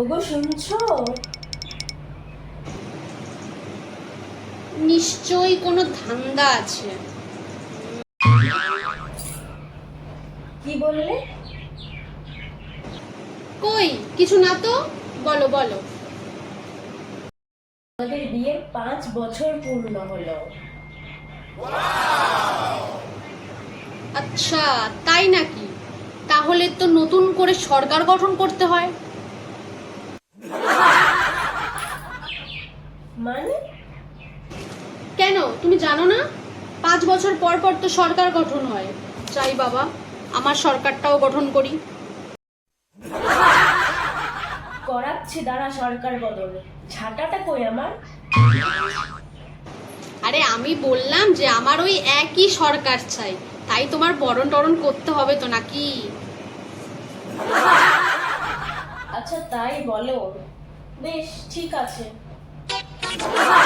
ওগো শুনছো? নিশ্চয়ই কোনো ধান্দা আছে। কি বললে? কই? কিছু না তো? বলো বলো। আমাদের বিয়ে পাঁচ বছর পূর্ণ হলো। আচ্ছা তাই নাকি? তাহলে তো নতুন করে সরকার গঠন করতে হয়। মানে? কেন? তুমি জানো না? পাঁচ বছর পর পর তো সরকার গঠন হয়। চাই বাবা আমার সরকারটাও গঠন করি। করাচ্ছে দাঁড়া সরকার বদল। ঝাঁটাটা কই আমার? আরে আমি বললাম যে আমার ওই একই সরকার চাই। তাই তোমার বরণ টরণ করতে হবে তো নাকি? আচ্ছা তাই বলো। বেশ ঠিক আছে। Ha ha ha!